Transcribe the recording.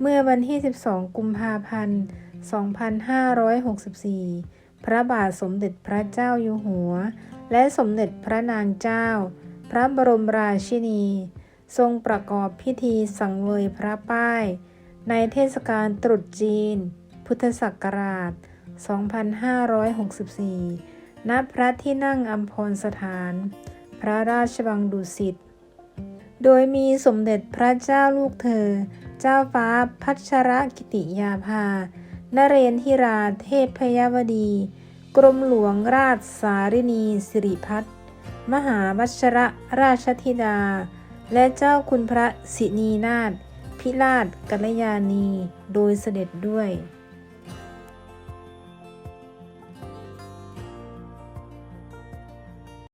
เมื่อวันที่ 12 กุมภาพันธ์ 2564 พระบาทสมเด็จพระเจ้าอยู่หัว และสมเด็จพระนางเจ้า พระบรมราชินี ทรงประกอบพิธีสังเวยพระป้าย ในเทศกาลตรุษจีน พุทธศักราช 2564 ณ พระที่นั่งอัมพรสถาน พระราชวังดุสิต โดยมีสมเด็จพระเจ้าลูกเธอ เจ้าฟ้าพัชรกิติยาภา นเรนทิราเทพพยวดี กรมหลวงราชสารินีสิริพัฒน์มหาวัชรราชธิดา และเจ้าคุณพระสินีนาถพิราชกัลยาณี โดยเสด็จด้วย